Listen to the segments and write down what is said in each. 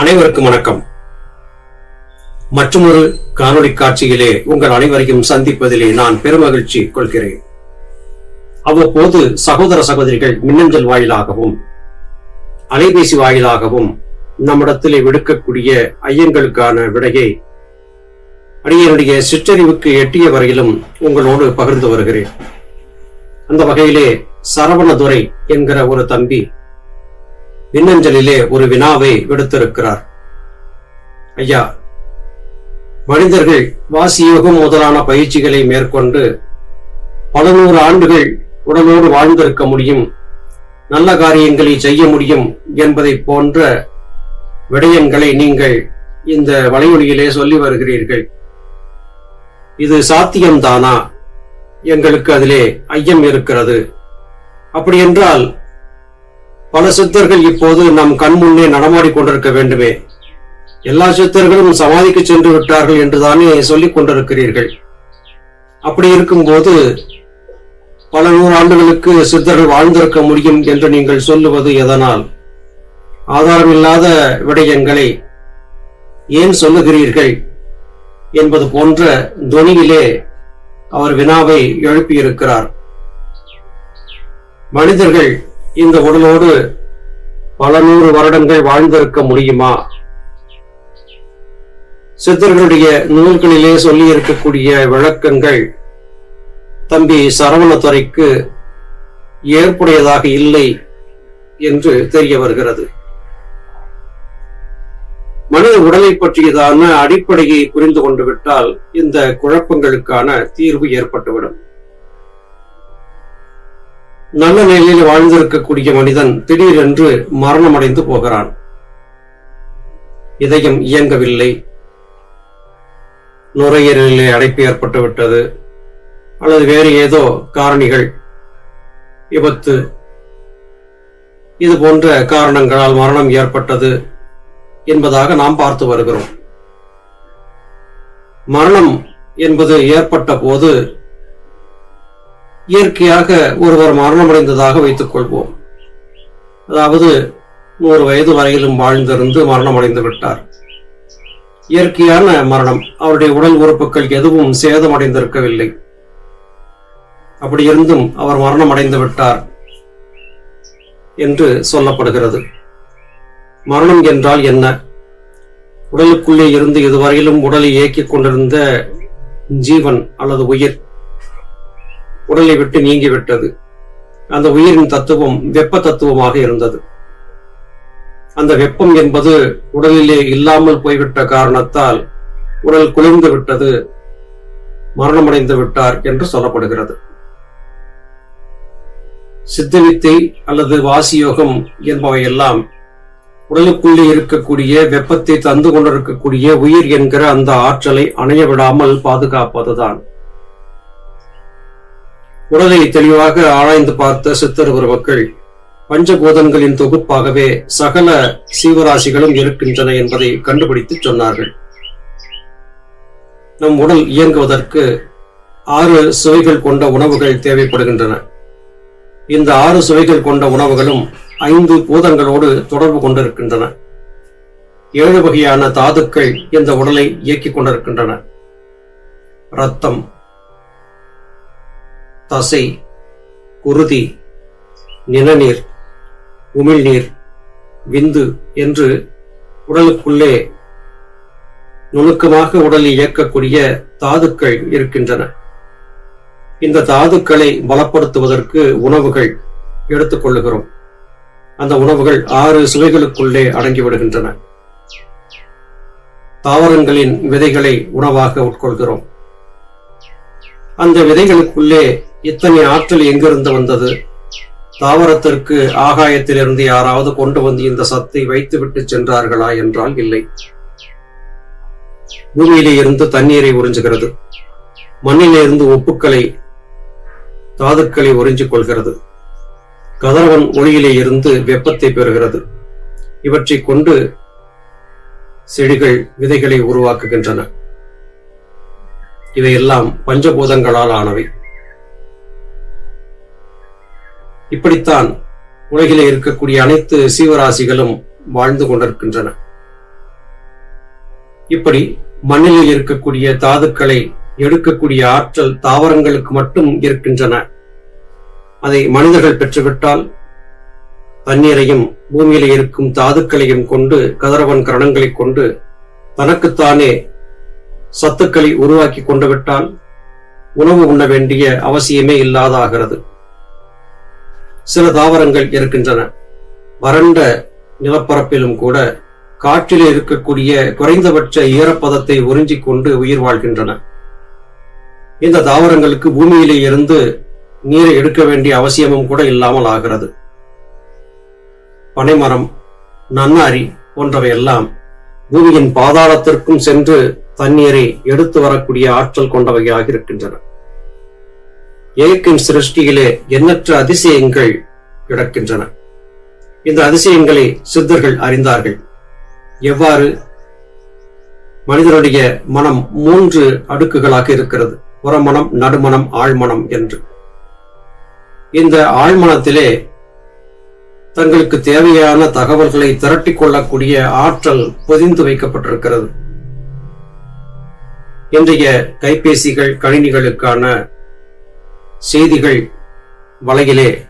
அனைவருக்கும் வணக்கம். மற்றொரு காணொளி காட்சியிலே உங்கள் அனைவரையும் சந்திப்பதிலே நான் பெருமகிழ்ச்சி கொள்கிறேன். அவ்வப்போது சகோதர சகோதரிகள் மின்னஞ்சல் வாயிலாகவும் அலைபேசி வாயிலாகவும் நம்மிடத்திலே விடுக்கக்கூடிய ஐயங்களுக்கான விடையை அடியனுடைய சிற்றறிவுக்கு எட்டிய வரையிலும் உங்களோடு பகிர்ந்து வருகிறேன். அந்த வகையிலே சரவணதுரை என்கிற ஒரு தம்பி மின்னஞ்சலிலே ஒரு வினாவை விடுத்திருக்கிறார். ஐயா மனிதர்கள் வாசியோகம் முதலான பயிற்சிகளை மேற்கொண்டு பல நூறு ஆண்டுகள் உடலோடு வாழ்ந்திருக்க முடியும் நல்ல காரியங்களை செய்ய முடியும் என்பதை போன்ற விடயங்களை நீங்கள் இந்த வலையொலியிலே சொல்லி வருகிறீர்கள். இது சாத்தியம்தானா? எங்களுக்கு அதிலே ஐயம் இருக்கிறது. அப்படி என்றால் பல சித்தர்கள் இப்போது நம் கண் முன்னே நடமாடி கொண்டிருக்க வேண்டுமே. எல்லா சித்தர்களும் சமாதிக்கு சென்று விட்டார்கள் என்றுதானே சொல்லிக் கொண்டிருக்கிறீர்கள். அப்படி இருக்கும்போது பல நூறாண்டுகளுக்கு சித்தர்கள் வாழ்ந்திருக்க முடியும் என்று நீங்கள் சொல்லுவது எதனால்? ஆதாரமில்லாத விடயங்களை ஏன் சொல்லுகிறீர்கள் என்பது போன்ற துணியிலே அவர் வினாவை எழுப்பியிருக்கிறார். மனிதர்கள் இந்த உடலோடு பல நூறு வருடங்கள் வாழ்ந்திருக்க முடியுமா? சித்தர்களுடைய நூல்களிலே சொல்லி இருக்கக்கூடிய விளக்கங்கள் தம்பி சரவணத்துறைக்கு ஏற்புடையதாக இல்லை என்று தெரிய வருகிறது. மனித உடலை பற்றியதான அடிப்படையை புரிந்து கொண்டு விட்டால் இந்த குழப்பங்களுக்கான தீர்வு ஏற்பட்டுவிடும். நல்ல நிலையில் வாழ்ந்திருக்கக்கூடிய மனிதன் திடீரென்று மரணமடைந்து போகிறான். இதயம் இயங்கவில்லை. நுரையீரலிலே அடைப்பு ஏற்பட்டு விட்டது. அல்லது வேறு ஏதோ காரணிகள் விபத்து. இது போன்ற காரணங்களால் மரணம் ஏற்பட்டது என்பதாக நாம் பார்த்து வருகிறோம். மரணம் என்பது ஏற்பட்ட போது இயற்கையாக ஒருவர் மரணமடைந்ததாக வைத்துக் கொள்வோம் அதாவது நூறு வயது வரையிலும் வாழ்ந்திருந்து மரணமடைந்து விட்டார். இயற்கையான மரணம். அவருடைய உடல் உறுப்புகள் எதுவும் சேதமடைந்திருக்கவில்லை. அப்படி இருந்தும் அவர் மரணம் அடைந்து விட்டார் என்று சொல்லப்படுகிறது. மரணம் என்றால் என்ன? உடலுக்குள்ளே இருந்து இதுவரையிலும் உடலை இயக்கிக் கொண்டிருந்த ஜீவன் அல்லது உயிர் உடலை விட்டு நீங்கிவிட்டது அந்த உயிரின் தத்துவம் வெப்ப தத்துவமாக இருந்தது. அந்த வெப்பம் என்பது உடலிலே இல்லாமல் போய்விட்ட காரணத்தால் உடல் குளிர்ந்து விட்டது மரணமடைந்து விட்டார் என்று சொல்லப்படுகிறது. சித்தவித்தை அல்லது வாசியோகம் என்பவையெல்லாம் உடலுக்குள்ளே இருக்கக்கூடிய வெப்பத்தை தந்து கொண்டிருக்கக்கூடிய உயிர் என்கிற அந்த ஆற்றலை அணைய விடாமல் பாதுகாப்பதுதான். உடலை தெளிவாக ஆராய்ந்து பார்த்த சித்தர் உருவக்கள் பஞ்சபூதங்களின் தொகுப்பாகவே சகல சீவராசிகளும் இருக்கின்றன என்பதை கண்டுபிடித்து சொன்னார்கள். நம் உடல் இயங்குவதற்கு ஆறு சுவைகள் கொண்ட உணவுகள் தேவைப்படுகின்றன. இந்த ஆறு சுவைகள் கொண்ட உணவுகளும் ஐந்து பூதங்களோடு தொடர்பு கொண்டிருக்கின்றன. ஏழு வகையான தாதுக்கள் இந்த உடலை இயக்கிக் கொண்டிருக்கின்றன. ரத்தம் தசை குருதி நிணநீர் உமிழ்நீர் விந்து என்று உடலுக்குள்ளே நுணுக்கமாக உடலை இயக்கக்கூடிய தாதுக்கள் இருக்கின்றன. இந்த தாதுக்களை பலப்படுத்துவதற்கு உணவுகள் எடுத்துக்கொள்ளுகிறோம் அந்த உணவுகள் ஆறு சுவைகளுக்குள்ளே அடங்கிவிடுகின்றன. தாவரங்களின் விதைகளை உணவாக உட்கொள்கிறோம். அந்த விதைகளுக்குள்ளே இத்தனை ஆற்றல் எங்கிருந்து வந்தது? தாவரத்திற்கு ஆகாயத்திலிருந்து யாராவது கொண்டு வந்து இந்த சத்தை வைத்துவிட்டு சென்றார்களா என்றால் இல்லை. பூமியிலே இருந்து தண்ணீரை உறிஞ்சுகிறது. மண்ணிலே இருந்து உப்புக்களை தாதுக்களை உறிஞ்சிக் கொள்கிறது. கதிரவன் ஒளியிலே இருந்து வெப்பத்தை பெறுகிறது. இவற்றை கொண்டு செடிகள் விதைகளை உருவாக்குகின்றன. இவையெல்லாம் பஞ்சபூதங்களால் ஆனவை. இப்படித்தான் உலகிலே இருக்கக்கூடிய அனைத்து சீவராசிகளும் வாழ்ந்து கொண்டிருக்கின்றன. இப்படி மண்ணிலே இருக்கக்கூடிய தாதுக்களை எடுக்கக்கூடிய ஆற்றல் தாவரங்களுக்கு மட்டும் இருக்கின்றன. அதை மனிதர்கள் பெற்றுவிட்டால் தண்ணீரையும் பூமியில் இருக்கும் தாதுக்களையும் கொண்டு கதிரவன் கரணங்களை கொண்டு தனக்குத்தானே சத்துக்களை உருவாக்கி கொண்டு விட்டால் உணவு உண்ண வேண்டிய அவசியமே இல்லாதாகிறது. சில தாவரங்கள் இருக்கின்றன. வறண்ட நிலப்பரப்பிலும் கூட காற்றிலே இருக்கக்கூடிய குறைந்தபட்ச ஈரப்பதத்தை உறிஞ்சிக் கொண்டு உயிர் வாழ்கின்றன. இந்த தாவரங்களுக்கு பூமியிலே இருந்து நீரை எடுக்க வேண்டிய அவசியமும் கூட இல்லாமல் ஆகிறது. பனைமரம் நன்னாரி போன்றவையெல்லாம் பூமியின் பாதாளத்திற்கும் சென்று தண்ணீரை எடுத்து வரக்கூடிய ஆற்றல் கொண்டவையாக இருக்கின்றன. இயற்கையின் சிருஷ்டியிலே எண்ணற்ற அதிசயங்கள் கிடக்கின்றன. இந்த அதிசயங்களை சித்தர்கள் அறிந்தார்கள். எவ்வாறு? மனிதனுடைய மனம் மூன்று அடுக்குகளாக இருக்கிறது. புறமனம் நடுமனம் ஆழ்மனம் என்று. இந்த ஆழ்மனத்திலே தங்களுக்கு தேவையான தகவல்களை திரட்டி கொள்ளக்கூடிய ஆற்றல் பொதிந்து வைக்கப்பட்டிருக்கிறது. இன்றைய கைபேசிகள் கணினிகளுக்கான செய்திகள் வலையிலே.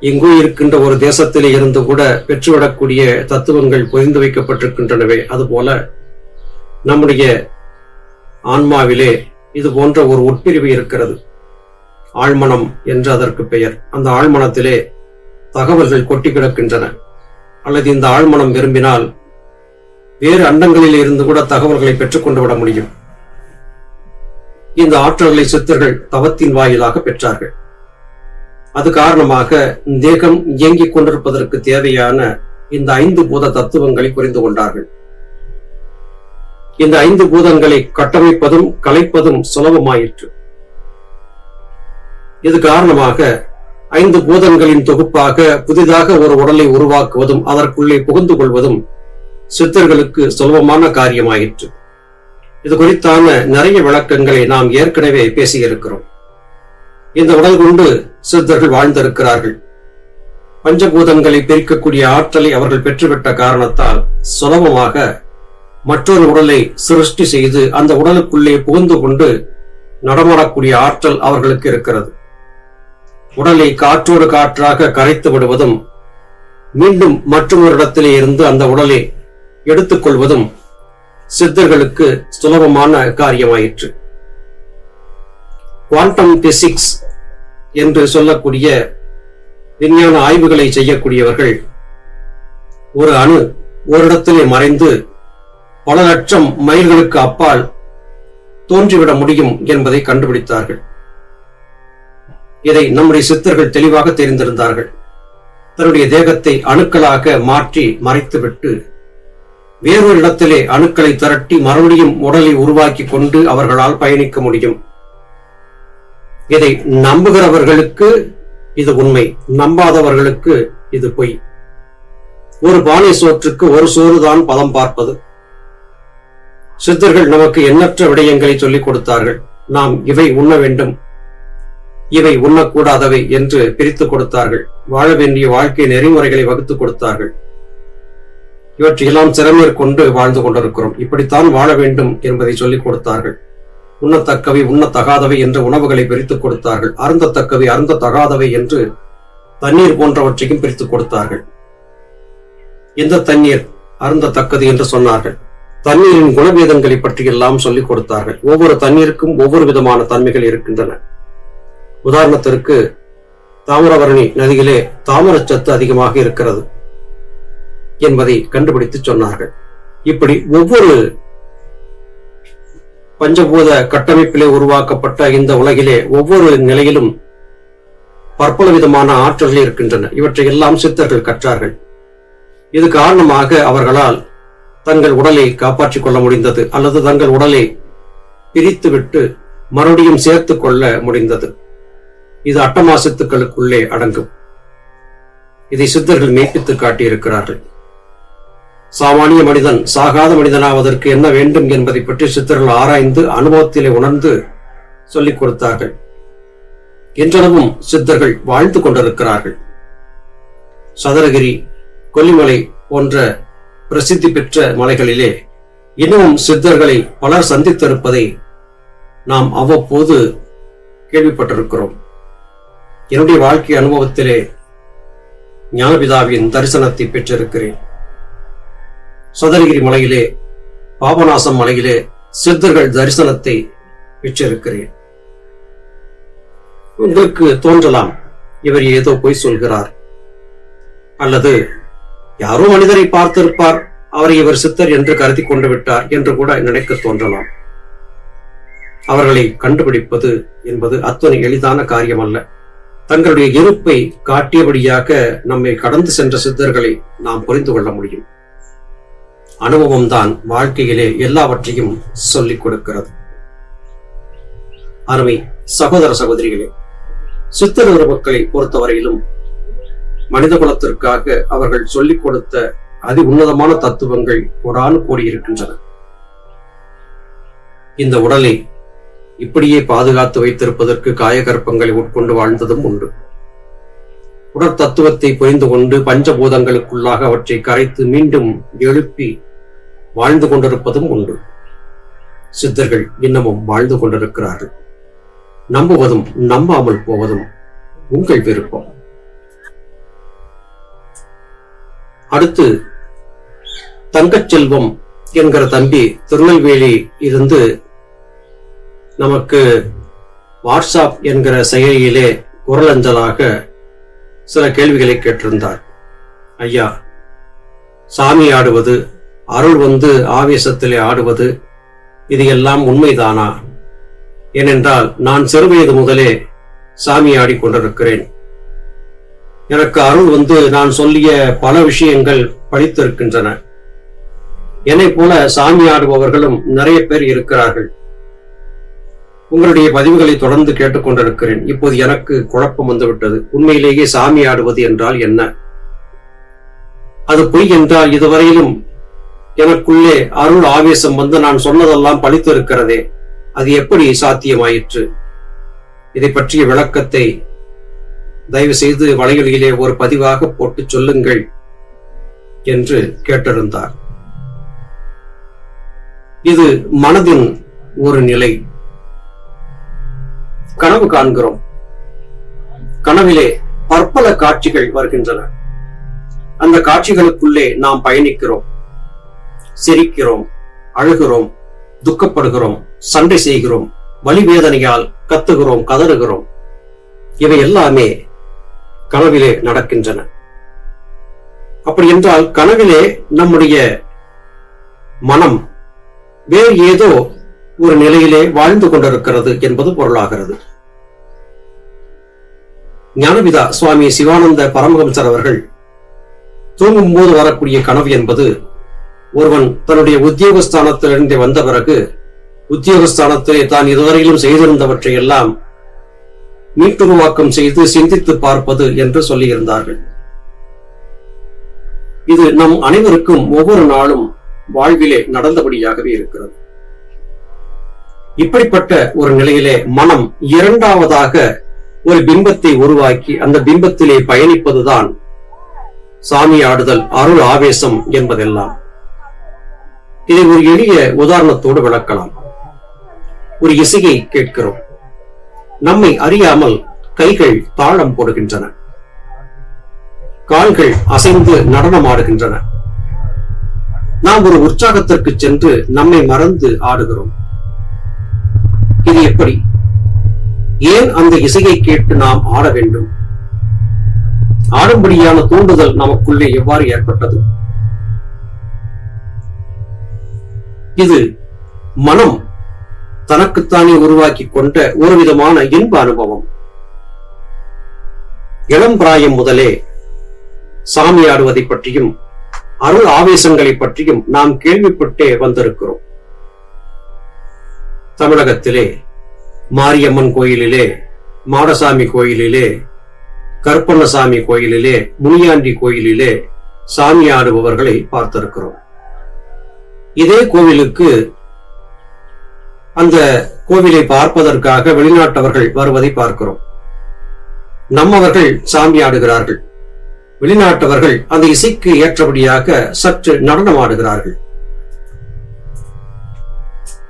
எங்கோ இருக்கின்ற ஒரு தேசத்திலே இருந்து கூட பெற்றுவிடக்கூடிய தத்துவங்கள் பொதிந்து வைக்கப்பட்டிருக்கின்றனவே. அதுபோல நம்முடைய ஆன்மாவிலே இது போன்ற ஒரு உட்பிரிவு இருக்கிறது. ஆழ்மனம் என்று அதற்கு பெயர். அந்த ஆழ்மனத்திலே தகவல்கள் கொட்டி கிடக்கின்றன. அல்லது இந்த ஆழ்மனம் விரும்பினால் வேறு அண்டங்களில் இருந்து கூட தகவல்களை பெற்றுக்கொண்டு விட முடியும். இந்த ஆற்றல்களை சித்தர்கள் தவத்தின் வாயிலாக பெற்றார்கள். அது காரணமாக தேகம் இயங்கிக் கொண்டிருப்பதற்கு தேவையான இந்த ஐந்து பூத தத்துவங்களை புரிந்து கொண்டார்கள். இந்த ஐந்து பூதங்களை கட்டமைப்பதும் கலைப்பதும் சுலபமாயிற்று. இது காரணமாக ஐந்து பூதங்களின் தொகுப்பாக புதிதாக ஒரு உடலை உருவாக்குவதும் அதற்குள்ளே புகுந்து கொள்வதும் சித்தர்களுக்கு சுலபமான காரியமாயிற்று. இது குறித்தான நிறைய விளக்கங்களை நாம் ஏற்கனவே பேசியிருக்கிறோம். இந்த உடல் கொண்டு சித்தர்கள் வாழ்ந்திருக்கிறார்கள். பஞ்சபூதங்களை பிரிக்கக்கூடிய ஆற்றலை அவர்கள் பெற்றுவிட்ட காரணத்தால் சுலபமாக மற்றொரு உடலை சிருஷ்டி செய்து அந்த உடலுக்குள்ளே புகுந்து கொண்டு நடமாடக்கூடிய ஆற்றல் அவர்களுக்கு இருக்கிறது. உடலை காற்றோடு காற்றாக கரைத்து விடுவதும் மீண்டும் மற்றொரு இடத்திலே இருந்து அந்த உடலை எடுத்துக்கொள்வதும் சித்தர்களுக்கு சுலபமான காரியமாயிற்று. குவாண்டம் பிசிக்ஸ் என்று சொல்லக்கூடிய விஞ்ஞான ஆய்வுகளை செய்யக்கூடியவர்கள் ஒரு அணு ஓரிடத்திலே மறைந்து பல லட்சம் மைல்களுக்கு அப்பால் தோன்றிவிட முடியும் என்பதை கண்டுபிடித்தார்கள். இதை நம்முடைய சித்தர்கள் தெளிவாக தெரிந்திருந்தார்கள். தன்னுடைய தேகத்தை அணுக்களாக மாற்றி மறைத்துவிட்டு வேறொரு இடத்திலே அணுக்களை திரட்டி மறுபடியும் உடலை உருவாக்கி கொண்டு அவர்களால் பயணிக்க முடியும். இதை நம்புகிறவர்களுக்கு இது உண்மை நம்பாதவர்களுக்கு இது பொய். ஒரு பானை சோற்றுக்கு ஒரு சோறுதான் பதம் பார்ப்பது. சித்தர்கள் நமக்கு எண்ணற்ற விடயங்களை சொல்லிக் கொடுத்தார்கள். நாம் இவை உண்ண வேண்டும். இவை உண்ணக்கூடாதவை என்று பிரித்துக் கொடுத்தார்கள். வாழ வேண்டிய வாழ்க்கை நெறிமுறைகளை வகுத்துக் கொடுத்தார்கள். இவற்றையெல்லாம் கொண்டு வாழ்ந்து கொண்டிருக்கிறோம். இப்படித்தான் வாழ வேண்டும் என்பதை சொல்லிக் கொடுத்தார்கள். உண்ணத்தக்கவை உண்ணத்தகாதவை என்ற உணவுகளை பிரித்துக் கொடுத்தார்கள். அருந்தத்தக்கவை அருந்தத்தகாதவை என்று தண்ணீர் போன்றவற்றையும் பிரித்துக் கொடுத்தார்கள். எந்த தண்ணீர் அருந்தத்தக்கது என்று சொன்னார்கள். தண்ணீரின் குணவேதங்களை பற்றி எல்லாம் சொல்லிக் கொடுத்தார்கள். ஒவ்வொரு தண்ணீருக்கும் ஒவ்வொரு விதமான தன்மைகள் இருக்கின்றன. உதாரணத்திற்கு தாமிரபரணி நதியிலே தாமரச்சத்து அதிகமாக இருக்கிறது. என்பதை கண்டுபிடித்து சொன்னார்கள். இப்படி ஒவ்வொரு பஞ்சபூத கட்டமைப்பிலே உருவாக்கப்பட்ட இந்த உலகிலே ஒவ்வொரு நிலையிலும் பற்பல விதமான ஆற்றல்கள் இருக்கின்றன. இவற்றை எல்லாம் சித்தர்கள் கற்றார்கள். இது காரணமாக அவர்களால் தங்கள் உடலை காப்பாற்றிக் கொள்ள முடிந்தது அல்லது தங்கள் உடலை பிரித்துவிட்டு மறுபடியும் சேர்த்துக் கொள்ள முடிந்தது. இது அட்டமா சித்துக்களுக்குள்ளே அடங்கும். இதை சித்தர்கள் மெய்ப்பித்து காட்டியிருக்கிறார்கள். சாமானிய மனிதன் சாகாத மனிதனாவதற்கு என்ன வேண்டும் என்பதை பற்றி சித்தர்கள் ஆராய்ந்து அனுபவத்திலே உணர்ந்து சொல்லிக் கொடுத்தார்கள். இன்றளவும் சித்தர்கள் வாழ்ந்து கொண்டிருக்கிறார்கள். சதுரகிரி கொல்லிமலை போன்ற பிரசித்தி பெற்ற மலைகளிலே இன்னமும் சித்தர்களை பலர் சந்தித்திருப்பதை நாம் அவ்வப்போது கேள்விப்பட்டிருக்கிறோம். என்னுடைய வாழ்க்கை அனுபவத்திலே ஞானபிதாவின் தரிசனத்தை பெற்றிருக்கிறேன். சதுரகிரி மலையிலே பாபநாசம் மலையிலே சித்தர்கள் தரிசனத்தை பெற்றிருக்கிறேன். உங்களுக்கு தோன்றலாம் இவர் ஏதோ பொய் சொல்கிறார். அல்லது யாரோ மனிதரை பார்த்திருப்பார் அவரை இவர் சித்தர் என்று கருதி கொண்டு விட்டார் என்று கூட நினைக்க தோன்றலாம். அவர்களை கண்டுபிடிப்பது என்பது அத்தனை எளிதான காரியம் அல்ல தங்களுடைய இருப்பை காட்டியபடியாக நம்மை கடந்து சென்ற சித்தர்களை நாம் புரிந்து கொள்ள முடியும். அனுபவம் தான் வாழ்க்கையிலே எல்லாவற்றையும் சொல்லிக் கொடுக்கிறது. அருமை சகோதர சகோதரிகளே சித்தர் மக்களை பொறுத்தவரையிலும் மனித குலத்திற்காக அவர்கள் சொல்லிக் கொடுத்த அதி உன்னதமான தத்துவங்கள் கோடானு கூடியிருக்கின்றன. இந்த உடலை இப்படியே பாதுகாத்து வைத்திருப்பதற்கு காயகற்பங்களை உட்கொண்டு வாழ்ந்ததும் உண்டு. உடற் தத்துவத்தை புரிந்து கொண்டு பஞ்சபூதங்களுக்குள்ளாக அவற்றை கரைத்து மீண்டும் எழுப்பி வாழ்ந்து கொண்டிருப்பதும் உண்டு. சித்தர்கள் இன்னமும் வாழ்ந்து கொண்டிருக்கிறார்கள். நம்புவதும் நம்பாமல் போவதும் உங்கள் விருப்பம். அடுத்து தங்கச்செல்வம் என்கிற தம்பி திருநெல்வேலி இருந்து நமக்கு வாட்ஸ்அப் என்கிற செயலியிலே குரலஞ்சலாக சில கேள்விகளை கேட்டிருந்தார். ஐயா சாமி ஆடுவது அருள் வந்து ஆவேசத்திலே ஆடுவது இது எல்லாம் உண்மைதானா? ஏனென்றால் நான் சிறுவயது முதலே சாமி ஆடிக்கொண்டிருக்கிறேன் எனக்கு அருள் வந்து நான் சொல்லிய பல விஷயங்கள் படித்திருக்கின்றன என்னை போல சாமி ஆடுபவர்களும் நிறைய பேர் இருக்கிறார்கள். உங்களுடைய பதிவுகளை தொடர்ந்து கேட்டுக்கொண்டிருக்கிறேன். இப்போது எனக்கு குழப்பம் வந்துவிட்டது. உண்மையிலேயே சாமி ஆடுவது என்றால் என்ன? அது பொய் என்றால் இதுவரையிலும் எனக்குள்ளே அருள் ஆவேசம் வந்து நான் சொன்னதெல்லாம் பழித்து இருக்கிறதே. அது எப்படி சாத்தியமாயிற்று? இதை பற்றிய விளக்கத்தை தயவு செய்து வலையொலியிலே ஒரு பதிவாக போட்டு சொல்லுங்கள் என்று கேட்டிருந்தார். இது மனதின் ஒரு நிலை. கனவு காண்கிறோம். கனவிலே பற்பல காட்சிகள் வருகின்றன. அந்த காட்சிகளுக்குள்ளே நாம் பயணிக்கிறோம். சிரிக்கிறோம் அழுகிறோம் துக்கப்படுகிறோம் சண்டை செய்கிறோம் வலி வேதனையால் கத்துகிறோம் கதறுகிறோம். இவை எல்லாமே கனவிலே நடக்கின்றன. அப்படி என்றால் கனவிலே நம்முடைய மனம் வேறு ஏதோ ஒரு நிலையிலே வாழ்ந்து கொண்டிருக்கிறது என்பது பொருளாகிறது. ஞானபிதா சுவாமி சிவானந்த பரமஹம்சர் அவர்கள் தூங்கும் போது வரக்கூடிய கனவு என்பது ஒருவன் தன்னுடைய உத்தியோகஸ்தானத்திலிருந்து வந்த பிறகு உத்தியோகஸ்தானத்திலே தான் இதுவரையிலும் செய்திருந்தவற்றை எல்லாம் மீட்டுருவாக்கம் செய்து சிந்தித்து பார்ப்பது என்று சொல்லியிருந்தார்கள். இது நம் அனைவருக்கும் ஒவ்வொரு நாளும் வாழ்விலே நடந்தபடியாகவே இருக்கிறது. இப்படிப்பட்ட ஒரு நிலையிலே மனம் இரண்டாவதாக ஒரு பிம்பத்தை உருவாக்கி அந்த பிம்பத்திலே பயணிப்பதுதான் சாமி ஆடுதல் அருள் ஆவேசம் என்பதெல்லாம். இதை ஒரு எளிய உதாரணத்தோடு விளக்கலாம். ஒரு இசையை கேட்கிறோம். நம்மை அறியாமல் கைகள் தாளம் போடுகின்றன. கால்கள் அசைந்து நடனமாடுகின்றன. நாம் ஒரு உற்சாகத்திற்கு சென்று நம்மை மறந்து ஆடுகிறோம். இது எப்படி? ஏன் அந்த இசையை கேட்டு நாம் ஆட வேண்டும்? ஆடும்படியான தூண்டுதல் நமக்குள்ளே எவ்வாறு ஏற்பட்டது? இது மனம் தனக்குத்தானே உருவாக்கி கொண்ட ஒரு விதமான இன்ப அனுபவம். இளம் பிராயம் முதலே சாமி ஆடுவதை பற்றியும் அருள் ஆவேசங்களை பற்றியும் நாம் கேள்விப்பட்டே வந்திருக்கிறோம். தமிழகத்திலே மாரியம்மன் கோயிலிலே மாடசாமி கோயிலிலே கருப்பண்ணசாமி கோயிலிலே முனியாண்டி கோயிலிலே சாமி ஆடுபவர்களை பார்த்திருக்கிறோம். இதே கோவிலுக்கு அந்த கோவிலை பார்ப்பதற்காக வெளிநாட்டவர்கள் வருவதை பார்க்கிறோம். நம்மவர்கள் சாமி ஆடுகிறார்கள். வெளிநாட்டவர்கள் அந்த இசைக்கு ஏற்றபடியாக சற்று நடனமாடுகிறார்கள்.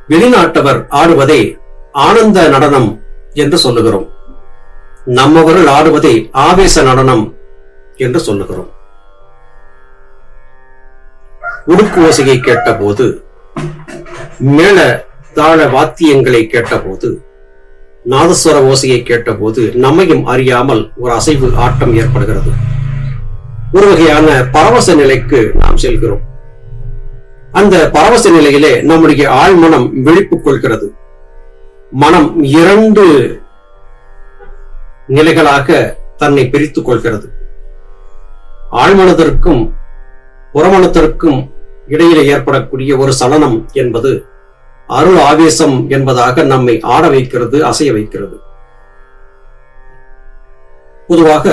வெளிநாட்டவர் ஆடுவதை ஆனந்த நடனம் என்று சொல்லுகிறோம். நம்மவர்கள் ஆடுவதை ஆவேச நடனம் என்று சொல்லுகிறோம். உடுக்கு ஓசையை கேட்டபோது மேல தாள வாத்தியங்களை கேட்டபோது நாதஸ்வர ஓசையை கேட்டபோது நம்மையும் அறியாமல் ஒரு அசைவு ஆட்டம் ஏற்படுகிறது. ஒரு வகையான பரவச நிலைக்கு நாம் செல்கிறோம். அந்த பரவச நிலையிலே நம்முடைய ஆழ்மனம் விழிப்பு கொள்கிறது மனம் இரண்டு நிலைகளாக தன்னை பிரித்துக் கொள்கிறது ஆழ்மனத்திற்கும் புறமனத்திற்கும் இடையிலே ஏற்படக்கூடிய ஒரு சலனம் என்பது அருள் ஆவேசம் என்பதாக நம்மை ஆட வைக்கிறது அசைய வைக்கிறது. பொதுவாக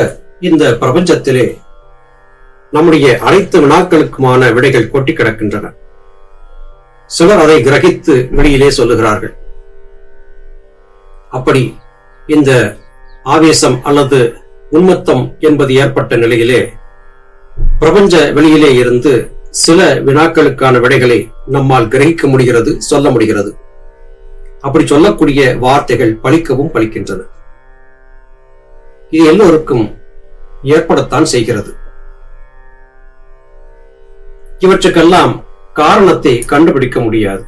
இந்த பிரபஞ்சத்திலே நம்முடைய அனைத்து வினாக்களுக்குமான விடைகள் கொட்டி கிடக்கின்றன. சிலர் அதை கிரகித்து வெளியிலே சொல்லுகிறார்கள். அப்படி இந்த ஆவேசம் அல்லது உன்மத்தம் என்பது ஏற்பட்ட நிலையிலே பிரபஞ்ச வெளியிலே இருந்து சில வினாக்களுக்கான விடைகளை நம்மால் கிரகிக்க முடிகிறது சொல்ல முடிகிறது. அப்படி சொல்லக்கூடிய வார்த்தைகள் பழிக்கவும் பழிக்கின்றன. இது எல்லோருக்கும் ஏற்படத்தான் செய்கிறது. இவற்றுக்கெல்லாம் காரணத்தை கண்டுபிடிக்க முடியாது.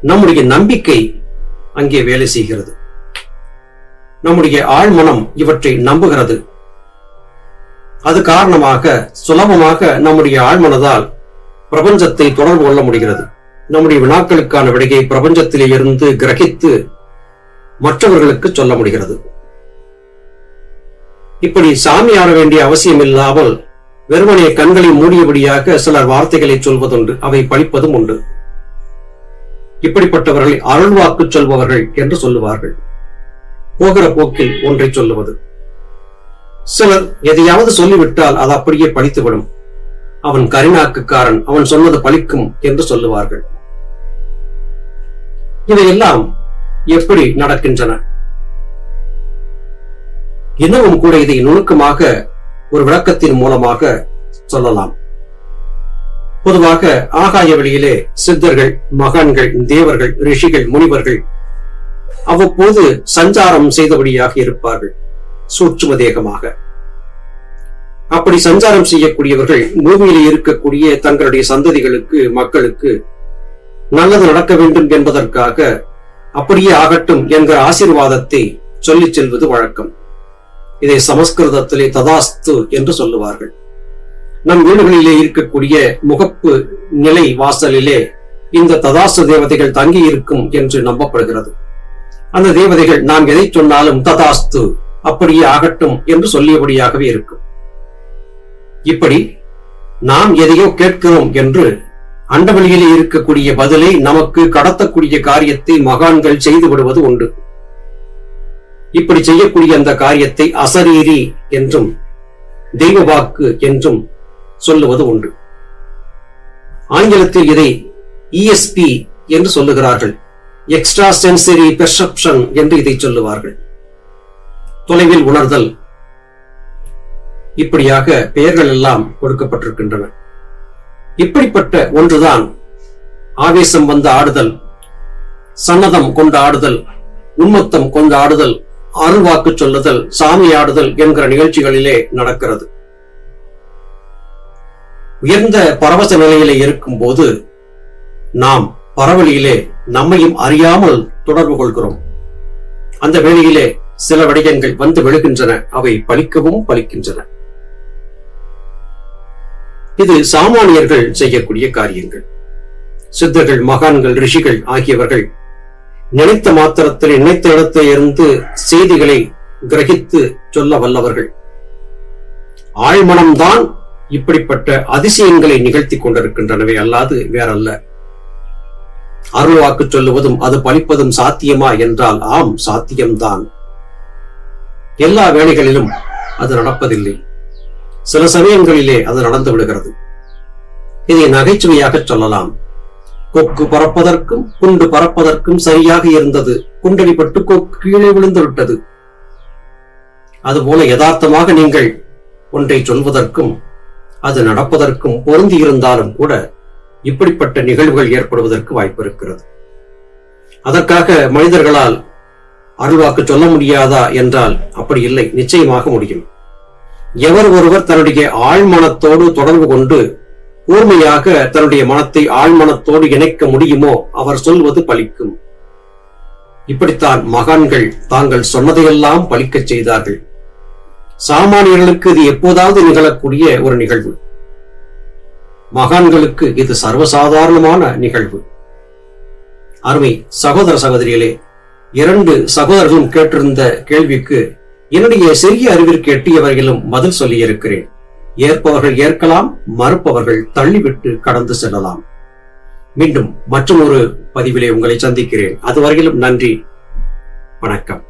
நம்முடைய நம்பிக்கை அங்கே வேலை செய்கிறது. நம்முடைய ஆழ்மனம் இவற்றை நம்புகிறது. அது காரணமாக சுலபமாக நம்முடைய ஆழ்மனதால் பிரபஞ்சத்தை தொடர்பு கொள்ள முடிகிறது. நம்முடைய வினாக்களுக்கான விடையை பிரபஞ்சத்திலே இருந்து கிரகித்து மற்றவர்களுக்கு சொல்ல முடிகிறது. இப்படி சாமி ஆட வேண்டிய அவசியம் இல்லாமல் வெறுமனே கண்களை மூடியபடியாக சிலர் வார்த்தைகளை சொல்வதுண்டு. அவை பழிப்பதும் உண்டு. இப்படிப்பட்டவர்களை அருள்வாக்கு சொல்பவர்கள் என்று சொல்லுவார்கள். போகிற போக்கில் ஒன்றை சொல்லுவது. சிலர் எதையாவது சொல்லிவிட்டால் அது அப்படியே பழித்துவிடும். அவன் கரிநாக்குக்காரன் அவன் சொன்னது பழிக்கும் என்று சொல்லுவார்கள். இவையெல்லாம் எப்படி நடக்கின்றன? இன்னமும் கூட இதை நுணுக்கமாக ஒரு விளக்கத்தின் மூலமாக சொல்லலாம். பொதுவாக ஆகாய வழியிலே சித்தர்கள் மகான்கள் தேவர்கள் ரிஷிகள் முனிவர்கள் அவ்வப்போது சஞ்சாரம் செய்தபடியாக இருப்பார்கள் சூட்சும தேகமாக. அப்படி சஞ்சாரம் செய்யக்கூடியவர்கள் பூமியில இருக்கக்கூடிய தங்களுடைய சந்ததிகளுக்கு மக்களுக்கு நல்லது நடக்க வேண்டும் என்பதற்காக அப்படியே ஆகட்டும் என்கிற ஆசீர்வாதத்தை சொல்லிச் செல்வது வழக்கம். இதை சமஸ்கிருதத்திலே ததாஸ்து என்று சொல்லுவார்கள். நம் வீடுகளிலே இருக்கக்கூடிய முகப்பு நிலை வாசலிலே இந்த ததாஸ்து தேவதைகள் தங்கி இருக்கும் என்று நம்பப்படுகிறது. அந்த தேவதைகள் நாம் எதை சொன்னாலும் ததாஸ்து அப்படியே ஆகட்டும் என்று சொல்லியபடியாகவே இருக்கும். இப்படி நாம் எதையோ கேட்கிறோம் என்று அண்டவெளியிலே இருக்கக்கூடிய பதிலை நமக்கு கடத்தக்கூடிய காரியத்தை மகான்கள் செய்து விடுவது உண்டு. இப்படி செய்யக்கூடிய அந்த காரியத்தை அசரீரி என்றும் தெய்வ வாக்கு என்றும் சொல்லுவது உண்டு. ஆங்கிலத்தில் இதை இஎஸ்பி என்று சொல்லுகிறார்கள். எக்ஸ்ட்ரா சென்சரி பெர்செப்ஷன் என்று இதை சொல்லுவார்கள். தொலைவில் உணர்தல். இப்படியாக பெயர்கள் எல்லாம் கொடுக்கப்பட்டிருக்கின்றன. இப்படிப்பட்ட ஒன்றுதான் ஆவேசம் வந்த ஆடுதல் சன்னதம் கொண்ட ஆடுதல் உன்மத்தம் கொண்ட ஆடுதல் அருள்வாக்கு சொல்லுதல் சாமியாடுதல் என்கிற நிகழ்ச்சிகளிலே நடக்கிறது. உயர்ந்த பரவச நிலையிலே இருக்கும் போது நாம் பரவலியிலே நம்மையும் அறியாமல் தொடர்பு கொள்கிறோம். அந்த வேளையிலே சில வடிகங்கள் வந்து விழுகின்றன அவை பலிக்கவும் பலிக்கின்றன இது சாமானியர்கள் செய்யக்கூடிய காரியங்கள். சித்தர்கள் மகான்கள் ரிஷிகள் ஆகியவர்கள் நினைத்த மாத்திரத்தில் நினைத்த இடத்தை இருந்து செய்திகளை கிரகித்து சொல்ல வல்லவர்கள். ஆழ்மனம்தான் இப்படிப்பட்ட அதிசயங்களை நிகழ்த்தி கொண்டிருக்கின்றனவே அல்லாது வேறல்ல. அருள் வாக்கு சொல்லுவதும் அது பழிப்பதும் சாத்தியமா என்றால் ஆம் சாத்தியம்தான். எல்லா வேளைகளிலும் அது நடப்பதில்லை. சில சமயங்களிலே அது நடந்து விடுகிறது. இதை நகைச்சுவையாக சொல்லலாம். கொக்கு பறப்பதற்கும் குண்டு பறப்பதற்கும் சரியாக இருந்தது. குண்டடிப்பட்டு கொக்கு கீழே விழுந்து விட்டது அதுபோல யதார்த்தமாக நீங்கள் ஒன்றை சொல்வதற்கும் அது நடப்பதற்கும் பொருந்தி இருந்தாலும் கூட இப்படிப்பட்ட நிகழ்வுகள் ஏற்படுவதற்கு வாய்ப்பு இருக்கிறது அதற்காக மனிதர்களால் அருள்வாக்கு சொல்ல முடியாதா என்றால் அப்படி இல்லை. நிச்சயமாக முடியும். எவர் ஒருவர் தன்னுடைய ஆழ்மனத்தோடு தொடர்பு கொண்டு கூர்மையாக தன்னுடைய மனத்தை ஆழ்மனத்தோடு இணைக்க முடியுமோ அவர் சொல்வது பலிக்கும் இப்படித்தான் மகான்கள் தாங்கள் சொன்னதையெல்லாம் பலிக்கச் செய்தார்கள். சாமானியர்களுக்கு இது எப்போதாவது நிகழக்கூடிய ஒரு நிகழ்வு. மகான்களுக்கு இது சர்வசாதாரணமான நிகழ்வு. அருமை சகோதர சகோதரிகளே இரண்டு சகோதரர்களும் கேட்டிருந்த கேள்விக்கு என்னுடைய சிறிய அறிவிற்கு எட்டியவர்களும் பதில் சொல்லியிருக்கிறேன். ஏற்பவர்கள் ஏற்கலாம் மறுப்பவர்கள் தள்ளிவிட்டு கடந்து செல்லலாம். மீண்டும் மற்றும் ஒரு பதிவிலே உங்களை சந்திக்கிறேன். அதுவரையிலும் நன்றி வணக்கம்.